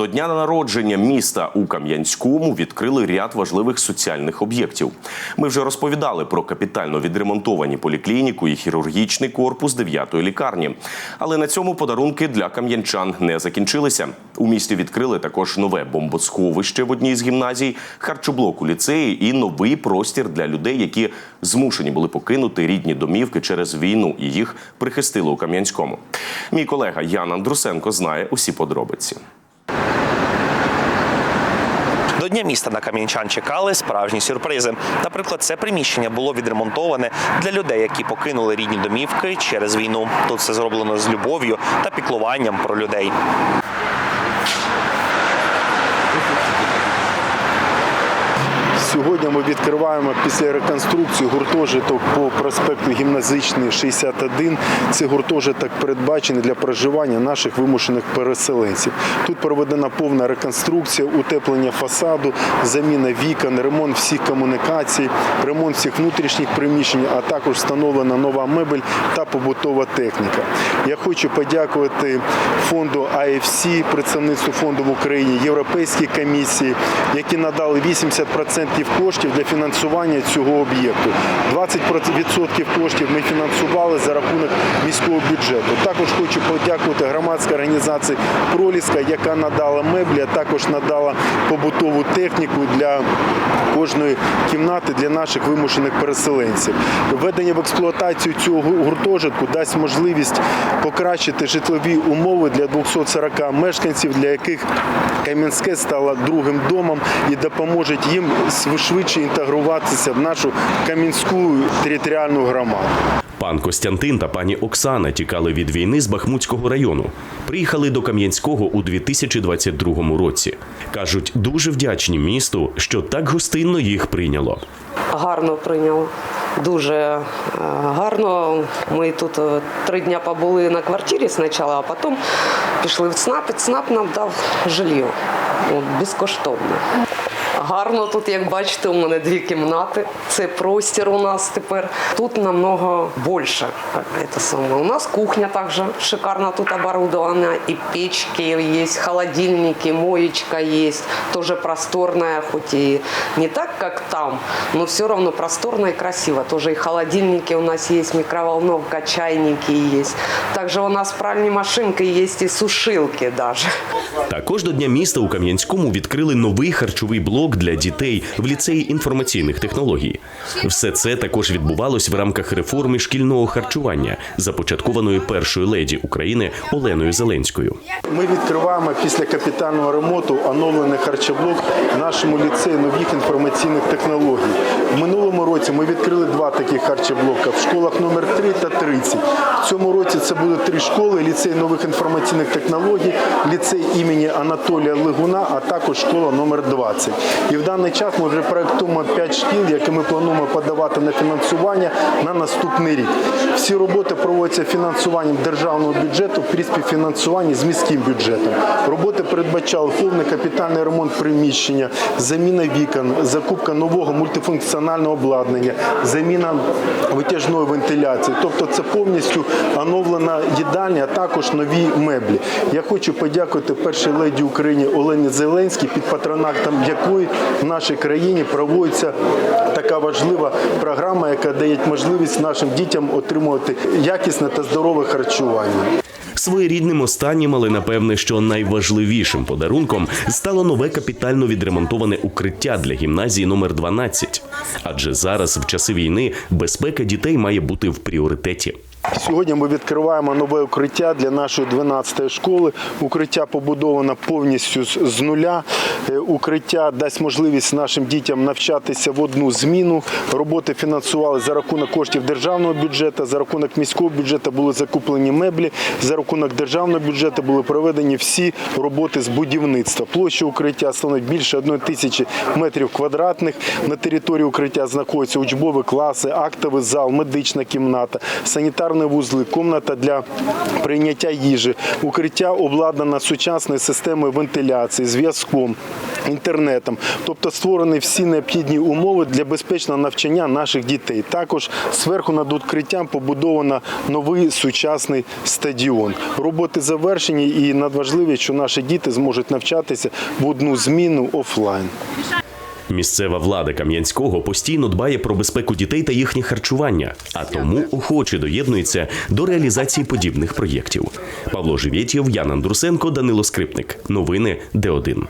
До дня народження міста у Кам'янському відкрили ряд важливих соціальних об'єктів. Ми вже розповідали про капітально відремонтовані поліклініку і хірургічний корпус 9-ї лікарні. Але на цьому подарунки для кам'янчан не закінчилися. У місті відкрили також нове бомбосховище в одній з гімназій, харчоблок у ліцеї і новий простір для людей, які змушені були покинути рідні домівки через війну, і їх прихистили у Кам'янському. Мій колега Ян Андрусенко знає усі подробиці. Дня міста на Кам'янчан чекали справжні сюрпризи. Наприклад, це приміщення було відремонтоване для людей, які покинули рідні домівки через війну. Тут все зроблено з любов'ю та піклуванням про людей. Сьогодні ми відкриваємо після реконструкції гуртожиток по проспекту Гімназичний 61. Це гуртожиток передбачений для проживання наших вимушених переселенців. Тут проведена повна реконструкція, утеплення фасаду, заміна вікон, ремонт всіх комунікацій, ремонт всіх внутрішніх приміщень, а також встановлена нова мебель та побутова техніка. Я хочу подякувати фонду AFC, представництву фонду в Україні, Європейській комісії, які надали 80% коштів для фінансування цього об'єкту. 20% коштів ми фінансували за рахунок міського бюджету. Також хочу подякувати громадській організації Проліска, яка надала меблі, а також надала побутову техніку для кожної кімнати для наших вимушених переселенців. Введення в експлуатацію цього гуртожитку дасть можливість покращити житлові умови для 240 мешканців, для яких Кам'янське стало другим домом і допоможе їм швидше інтегруватися в нашу Кам'янську територіальну громаду. Пан Костянтин та пані Оксана тікали від війни з Бахмутського району. Приїхали до Кам'янського у 2022 році. кажуть, дуже вдячні місту, що так гостинно їх прийняло. гарно прийняв. Дуже е, гарно. Ми тут е, три дні побули на квартирі спочатку, а потім пішли в ЦНАП, і ЦНАП нам дав жилье От, безкоштовно. Гарно тут, як бачите, у мене дві кімнати. Це простір у нас тепер. Тут намного більше. У нас кухня також шикарно тут оборудована. І печки є, холодильники, моечка є. Тоже просторная, хоть и не так, как там, но все равно просторно и красиво. Тоже и холодильники у нас есть, микроволновка, чайники есть. Также у нас пральные машинки есть и сушилки даже. Також до Дня міста у Кам'янському відкрили новий харчовий блок для дітей в ліцеї інформаційних технологій. Все це також відбувалось в рамках реформи шкільного харчування, започаткованої першою леді України Оленою Зеленською. Ми відкриваємо після капітального ремонту оновлений харчоблок в нашому ліцеї нових інформаційних технологій. В минулому році ми відкрили два таких харчоблока в школах номер 3 та 30. В цьому році це буде три школи: ліцей нових інформаційних технологій, ліцей імені Анатолія Лигуна, а також школа номер 20. І в даний час ми вже проєктуємо 5 шкіл, які ми плануємо подавати на фінансування на наступний рік. Всі роботи проводяться фінансуванням державного бюджету при співфінансуванні з міським бюджетом. Роботи передбачали повний капітальний ремонт приміщення, заміна вікон, закупка нового мультифункціонального обладнання, заміна витяжної вентиляції. Тобто це повністю оновлена їдальня, а також нові меблі. Я хочу подякувати першій леді України Олені Зеленській, під патронатом якої в нашій країні проводиться така важлива програма, яка дає можливість нашим дітям отримувати якісне та здорове харчування. Своєрідним останнім, але напевне, що найважливішим подарунком стало нове капітально відремонтоване укриття для гімназії номер 12. Адже зараз, в часи війни, безпека дітей має бути в пріоритеті. Сьогодні ми відкриваємо нове укриття для нашої 12-ї школи. Укриття побудовано повністю з нуля. Е, Укриття дасть можливість нашим дітям навчатися в одну зміну. Роботи фінансували за рахунок коштів державного бюджету, за рахунок міського бюджету були закуплені меблі, за рахунок державного бюджету були проведені всі роботи з будівництва. Площа укриття становить більше 1 тисячі метрів квадратних. На території укриття знаходяться учбові класи, актовий зал, медична кімната, санітарні вузли, кімната для прийняття їжі. Укриття обладнано сучасною системою вентиляції, зв'язком. інтернетом, тобто створені всі необхідні умови для безпечного навчання наших дітей. Також зверху над укриттям побудовано новий сучасний стадіон. Роботи завершені і надважливе, що наші діти зможуть навчатися в одну зміну офлайн. Місцева влада Кам'янського постійно дбає про безпеку дітей та їхнє харчування, а тому охоче доєднується до реалізації подібних проєктів. Павло Живєтєв, Ян Андрусенко, Данило Скрипник. Новини Д1.